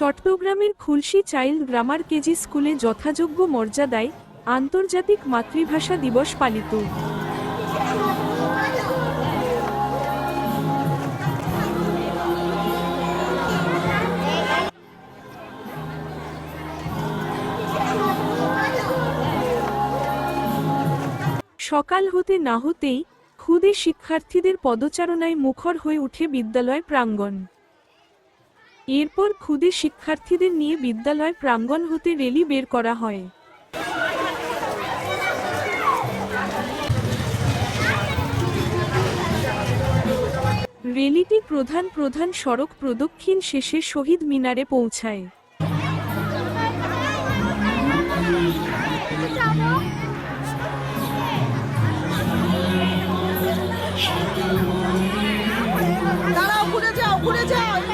চট্টগ্রামের Khulshi child grammar KG স্কুলে যথাযোগ্য মর্যাদায় আন্তর্জাতিক মাতৃভাষা দিবস পালিত। সকাল হতে না হতেই ক্ষুদে শিক্ষার্থীদের পদচারণায় মুখর হয়ে উঠে বিদ্যালয় প্রাঙ্গণ। এরপর ক্ষুদে শিক্ষার্থীদের নিয়ে বিদ্যালয় প্রাঙ্গণ হতে রেলি বের করা হয়। রেলিটি প্রধান প্রধান সড়ক প্রদক্ষিণ শেষে শহীদ মিনারে পৌঁছায়। দাঁড়াও, ঘুরে যাও ঘুরে যাও।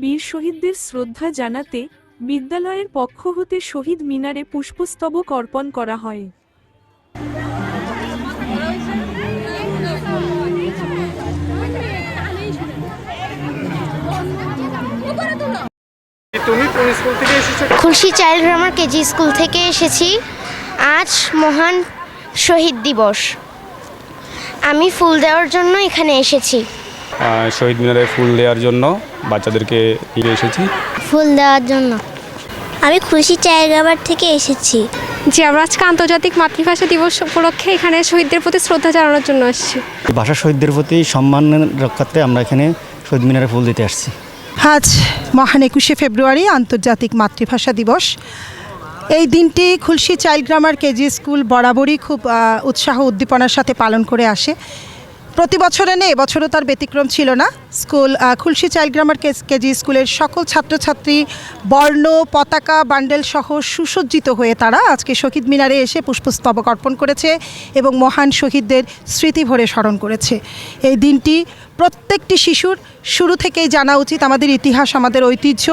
বীর শহীদদের শ্রদ্ধা জানাতে বিদ্যালয়ের পক্ষ হতে শহীদ মিনারে পুষ্পস্তবক অর্পণ করা হয়। Khulshi child grammar KG school থেকে এসেছি। আজ মহান শহীদ দিবস। আমি ফুল দেওয়ার জন্য এখানে এসেছি। শহীদ মিনারে ফুল দেওয়ার জন্য বাচ্চাদেরকে নিয়ে এসেছি। ফুল দেওয়ার জন্য। আমি খুশি গ্রামার থেকে এসেছি। জি আমরা আজকে আন্তর্জাতিক মাতৃভাষা দিবস উপলক্ষে এখানে শহীদদের প্রতি শ্রদ্ধা জানানোর জন্য আসছি। ভাষা শহীদদের প্রতি সম্মান রক্ষার্থে আমরা এখানে শহীদ মিনারে ফুল দিতে আসছি। আজ মহান একুশে ফেব্রুয়ারি আন্তর্জাতিক মাতৃভাষা দিবস। এই দিনটি Khulshi child grammar KG school বরাবরই খুব উৎসাহ উদ্দীপনার সাথে পালন করে আসে। প্রতি বছরে নেই এবছরও তার ব্যতিক্রম ছিল না। School Khulshi child grammar KG স্কুলের সকল ছাত্রছাত্রী বর্ণ, পতাকা, বান্ডেল সহ সুসজ্জিত হয়ে তারা আজকে শহীদ মিনারে এসে পুষ্পস্তবক অর্পণ করেছে এবং মহান শহীদদের স্মৃতি ভরে স্মরণ করেছে। এই দিনটি প্রত্যেকটি শিশুর শুরু থেকেই জানা উচিত, আমাদের ইতিহাস, আমাদের ঐতিহ্য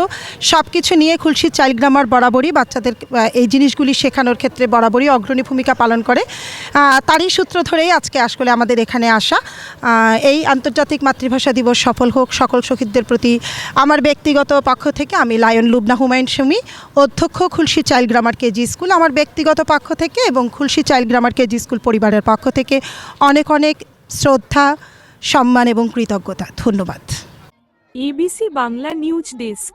সব কিছু নিয়ে খুলশি চাইল্ড গ্রামার বরাবরই বাচ্চাদের এই জিনিসগুলি শেখানোর ক্ষেত্রে বরাবরই অগ্রণী ভূমিকা পালন করে। তারই সূত্র ধরেই আজকে আসলে আমাদের এখানে আসা এই আন্তর্জাতিক মাতৃভাষা দিবস সফল হোক, সকল শহীদদের প্রতি আমার ব্যক্তিগত পক্ষ থেকে আমি লায়ন লুবনা হুমায়ুন সুমি, অধ্যক্ষ Khulshi child grammar KG school আমার ব্যক্তিগত পক্ষ থেকে এবং Khulshi child grammar KG school পরিবারের পক্ষ থেকে অনেক অনেক শ্রদ্ধা, সম্মান এবং কৃতজ্ঞতা। ধন্যবাদ। ABC Bangla news desk.